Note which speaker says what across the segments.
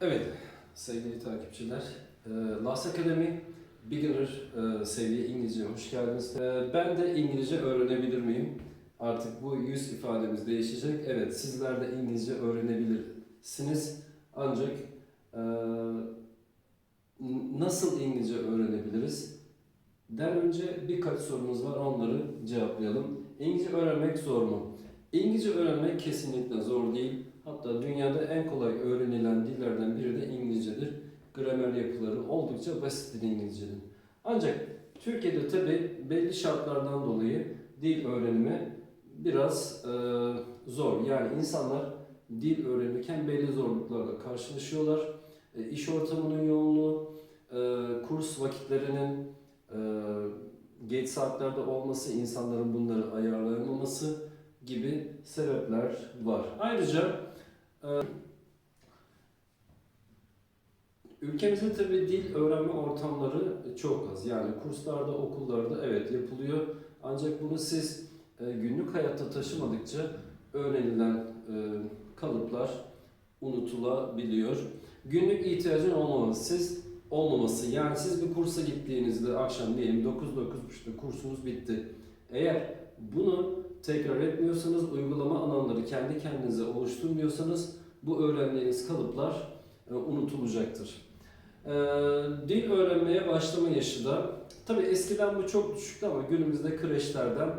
Speaker 1: Evet, sevgili takipçiler, e, Last Academy Beginner e, seviye İngilizce hoş geldiniz. E, Ben de İngilizce öğrenebilir miyim? Artık bu yüz ifademiz değişecek. Evet, sizler de İngilizce öğrenebilirsiniz. Ancak nasıl İngilizce öğrenebiliriz? Den önce birkaç sorumuz var, onları cevaplayalım. İngilizce öğrenmek zor mu? İngilizce öğrenmek kesinlikle zor değil. Hatta dünyada en kolay öğrenilen dillerden biri de İngilizcedir. Gramer yapıları oldukça basittir İngilizcenin. Ancak Türkiye'de tabi belli şartlardan dolayı dil öğrenimi biraz e, zor. Yani insanlar dil öğrenirken belli zorluklarla karşılaşıyorlar. E, iş ortamının yoğunluğu, e, kurs vakitlerinin e, geç saatlerde olması, insanların bunları ayarlayamaması gibi sebepler var. Ayrıca ülkemizde tabii dil öğrenme ortamları çok az. Yani kurslarda, okullarda evet yapılıyor. Ancak bunu siz e, günlük hayatta taşımadıkça öğrenilen e, kalıplar unutulabiliyor. Günlük ihtiyacın olmaması, siz olmaması. Yani siz bir kursa gittiğinizde akşam diyelim 9-9.30'da kursunuz bitti. Eğer bunu tekrar etmiyorsanız, uygulama alanları kendi kendinize oluşturmuyorsanız bu öğrendiğiniz kalıplar e, unutulacaktır. E, dil öğrenmeye başlama yaşı da tabi eskiden bu çok düşüktü ama günümüzde kreşlerden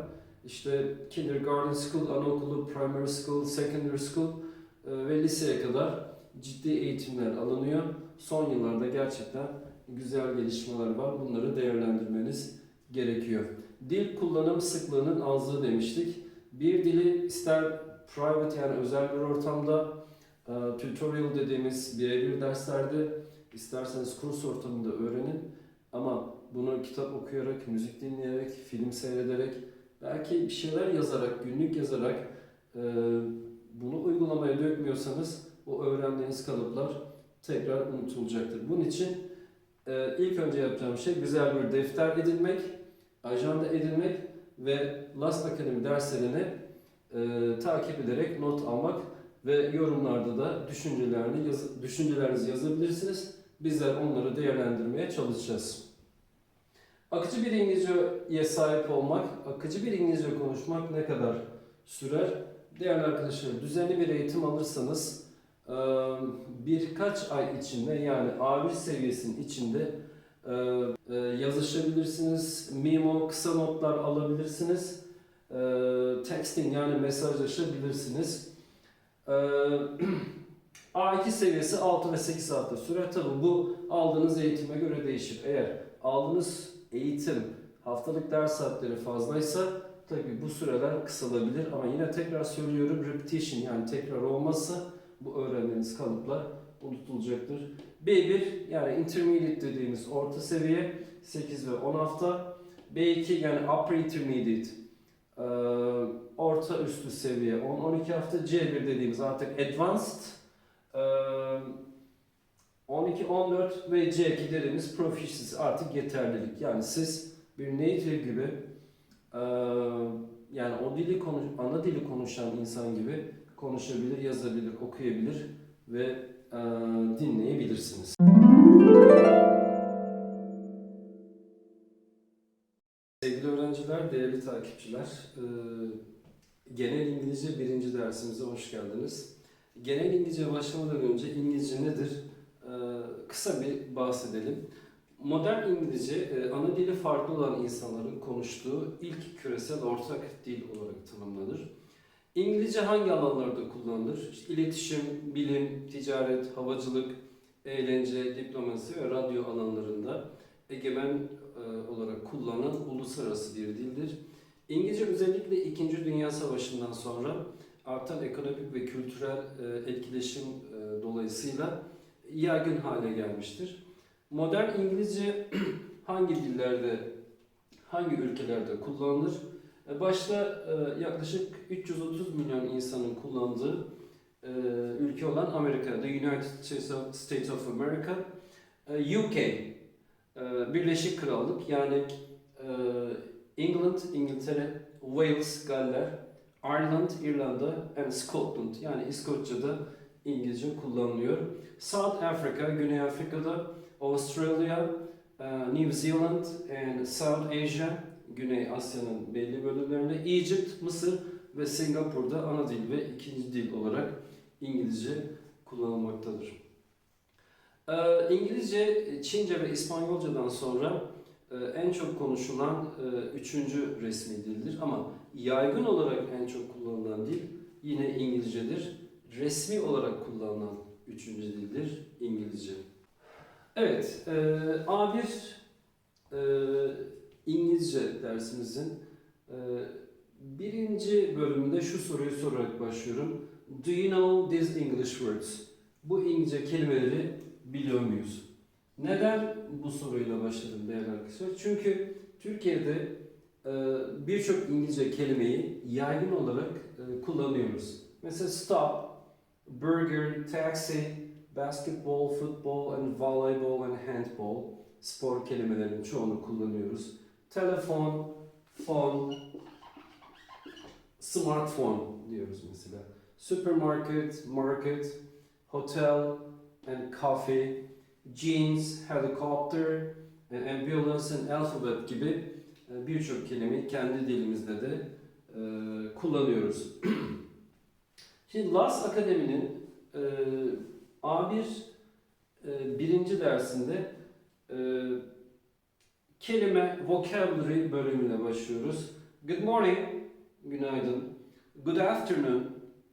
Speaker 1: işte kindergarten school, anaokulu, primary school, secondary school e, ve liseye kadar ciddi eğitimler alınıyor. Son yıllarda gerçekten güzel gelişmeler var. Bunları değerlendirmeniz gerekiyor. Dil kullanım sıklığının azlığı demiştik. Bir dili ister private yani özel bir ortamda e, tutorial dediğimiz birebir derslerde isterseniz kurs ortamında öğrenin ama bunu kitap okuyarak, müzik dinleyerek, film seyrederek belki bir şeyler yazarak, günlük yazarak e, bunu uygulamaya dökmüyorsanız o öğrendiğiniz kalıplar tekrar unutulacaktır. Bunun için e, ilk önce yapacağım şey güzel bir defter edinmek, ajanda edinmek ve Last Academy derslerini e, takip ederek not almak ve yorumlarda da düşüncelerini yaz, düşüncelerinizi yazabilirsiniz. Bizler onları değerlendirmeye çalışacağız. Akıcı bir İngilizceye sahip olmak, akıcı bir İngilizce konuşmak ne kadar sürer? Değerli arkadaşlar, düzenli bir eğitim alırsanız birkaç ay içinde yani A1 seviyesinin içinde e, e, yazışabilirsiniz, memo, kısa notlar alabilirsiniz, e, texting yani mesajlaşabilirsiniz. E, A2 seviyesi 6 ve 8 saatte sürer. Tabi bu aldığınız eğitime göre değişir. Eğer aldığınız eğitim haftalık ders saatleri fazlaysa tabi bu süreler kısalabilir. Ama yine tekrar söylüyorum repetition yani tekrar olmazsa bu öğrendiğiniz kalıplar unutulacaktır. B1 yani intermediate dediğimiz orta seviye 8 ve 10 hafta. B2 yani upper intermediate e, orta üstü seviye 10-12 hafta. C1 dediğimiz artık advanced e, 12-14 ve C2 dediğimiz proficiency artık yeterlilik. Yani siz bir native gibi e, yani o dili konuş, ana dili konuşan insan gibi konuşabilir, yazabilir, okuyabilir ve e, dinleyebilirsiniz. Sevgili öğrenciler, değerli takipçiler, e, genel İngilizce birinci dersimize hoş geldiniz. Genel İngilizce başlamadan önce İngilizce nedir? E, kısa bir bahsedelim. Modern İngilizce, ana dili farklı olan insanların konuştuğu ilk küresel ortak dil olarak tanımlanır. İngilizce hangi alanlarda kullanılır? İşte iletişim, bilim, ticaret, havacılık, eğlence, diplomasi ve radyo alanlarında egemen e, olarak kullanılan uluslararası bir dildir. İngilizce özellikle 2. Dünya Savaşı'ndan sonra artan ekonomik ve kültürel e, etkileşim e, dolayısıyla yaygın hale gelmiştir. Modern İngilizce hangi dillerde, hangi ülkelerde kullanılır? E, Başta e, yaklaşık 330 milyon insanın kullandığı e, ülke olan Amerika, The United States of, America, UK, Birleşik Krallık yani England, İngiltere, Wales, Galler, Ireland, İrlanda and Scotland yani İskoçya'da İngilizce kullanılıyor. South Africa, Güney Afrika'da, Australia, New Zealand and South Asia, Güney Asya'nın belli bölümlerinde, Egypt, Mısır ve Singapur'da ana dil ve ikinci dil olarak İngilizce kullanılmaktadır. Ee, İngilizce, Çince ve İspanyolcadan sonra e, en çok konuşulan e, üçüncü resmi dildir ama yaygın olarak en çok kullanılan dil yine İngilizcedir. Resmi olarak kullanılan üçüncü dildir İngilizce. Evet, e, A1 e, İngilizce dersimizin e, birinci bölümünde şu soruyu sorarak başlıyorum. Do you know these English words? Bu İngilizce kelimeleri biliyor muyuz? Neden bu soruyla başladım değerli arkadaşlar? Çünkü Türkiye'de e, birçok İngilizce kelimeyi yaygın olarak e, kullanıyoruz. Mesela stop, burger, taxi, basketball, football and volleyball and handball spor kelimelerinin çoğunu kullanıyoruz. Telefon, phone, smartphone diyoruz mesela. Supermarket, market, hotel and coffee, jeans, helicopter, and ambulance and alphabet gibi e, birçok kelimeyi kendi dilimizde de e, kullanıyoruz. Şimdi LAS Akademi'nin e, A1 e, birinci dersinde e, kelime vocabulary bölümüne başlıyoruz. Good morning, günaydın. Good afternoon,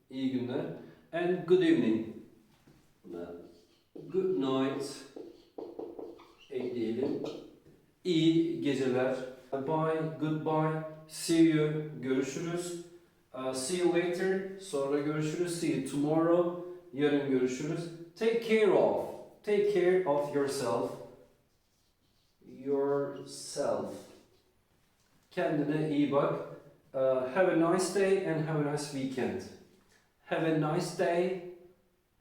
Speaker 1: iyi günler. And good evening, good night, ekleyelim. İyi geceler. Bye, goodbye, see you, görüşürüz. Uh, see you later, sonra görüşürüz. See you tomorrow, yarın görüşürüz. Take care of, take care of yourself. Yourself. Kendine iyi bak. Uh, have a nice day and have a nice weekend. Have a nice day,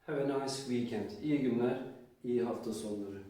Speaker 1: have a nice weekend. İyi günler, iyi hafta sonları.